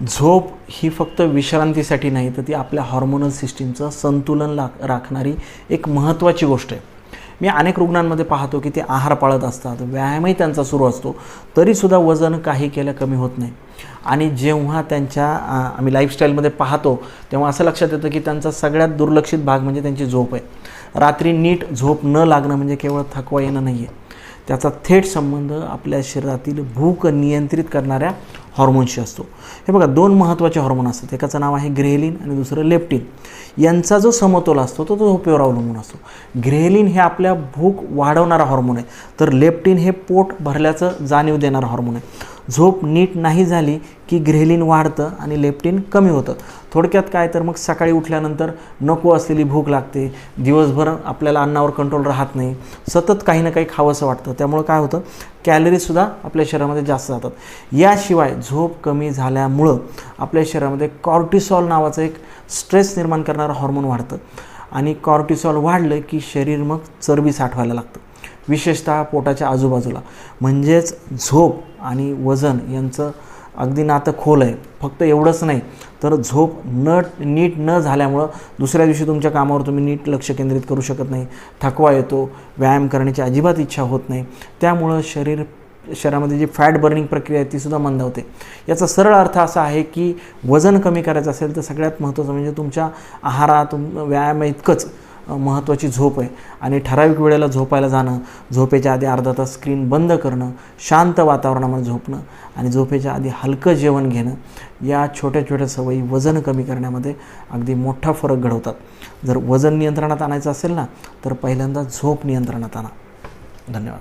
झोप ही फक्त विश्रांतीसाठी नाही तर ती आपल्या हॉर्मोनल सिस्टीमचं संतुलन ला राखणारी एक महत्त्वाची गोष्ट आहे. मी अनेक रुग्णांमध्ये पाहतो की ते आहार पाळत असतात व्यायामही त्यांचा सुरू असतो तरीसुद्धा वजन काही केलं कमी होत नाही. आणि जेव्हा त्यांच्या आम्ही लाईफस्टाईलमध्ये पाहतो तेव्हा असं लक्षात येतं की त्यांचा सगळ्यात दुर्लक्षित भाग म्हणजे त्यांची झोप आहे. रात्री नीट झोप न लागणं म्हणजे केवळ थकवा येणं नाही आहे त्याचा थेट संबंध आपल्या शरीरातील भूक नियंत्रित करणाऱ्या हॉर्मोन्सशी असतो. हे बघा दोन महत्त्वाचे हॉर्मोन असतात. एकाचं नाव आहे ग्रेलिन आणि दुसरं लेप्टिन यांचा जो समतोल असतो तो तो झोपेवर अवलंबून असतो. ग्रेलिन हे आपल्या भूक वाढवणारा हॉर्मोन आहे. तर लेप्टिन हे पोट भरल्याचं जाणीव देणारा हॉर्मोन आहे. झोप नीट नाही झाली की ग्रेलिन वाढतं आणि लेप्टिन कमी होतं. थोडक्यात काय तर मग सकाळी उठल्यानंतर नको असलेली भूक लागते. दिवसभर आपल्याला अन्नावर कंट्रोल राहत नाही. सतत काही ना काही खावंसं वाटतं. त्यामुळं काय होतं? कॅलरीजसुद्धा आपल्या शरीरामध्ये जास्त जातात. याशिवाय झोप कमी झाल्यामुळं आपल्या शरीरामध्ये कॉर्टिसॉल नावाचं एक स्ट्रेस निर्माण करणारं हॉर्मोन वाढतं. आणि कॉर्टिसॉल वाढलं की शरीर मग चरबी साठवायला लागतं. विशेषतः पोटाच्या आजूबाजूला. म्हणजेच झोप आणि वजन यांचं अगदी नातं खोल आहे. फक्त एवढंच नाही तर झोप न नीट न झाल्यामुळं दुसऱ्या दिवशी तुमच्या कामावर तुम्ही नीट लक्ष केंद्रित करू शकत नाही. थकवा येतो व्यायाम करण्याची अजिबात इच्छा होत नाही. त्यामुळं शरीर शरीरामध्ये जी फॅट बर्निंग प्रक्रिया आहे तीसुद्धा मंदावते याचा सरळ अर्थ असा आहे की वजन कमी करायचं असेल तर सगळ्यात महत्त्वाचं म्हणजे तुमच्या आहारात तुम व्यायाम इतकंच. महत्त्वाची झोप आहे. आणि ठराविक वेळेला झोपायला जाणं झोपेच्या आधी अर्धा तास स्क्रीन बंद करणं शांत वातावरणामध्ये झोपणं आणि झोपेच्या आधी हलकं जेवण घेणं या छोट्या छोट्या सवयी वजन कमी करण्यामध्ये अगदी मोठा फरक घडवतात. जर वजन नियंत्रणात आणायचं असेल ना तर पहिल्यांदा झोप नियंत्रणात आणा. धन्यवाद.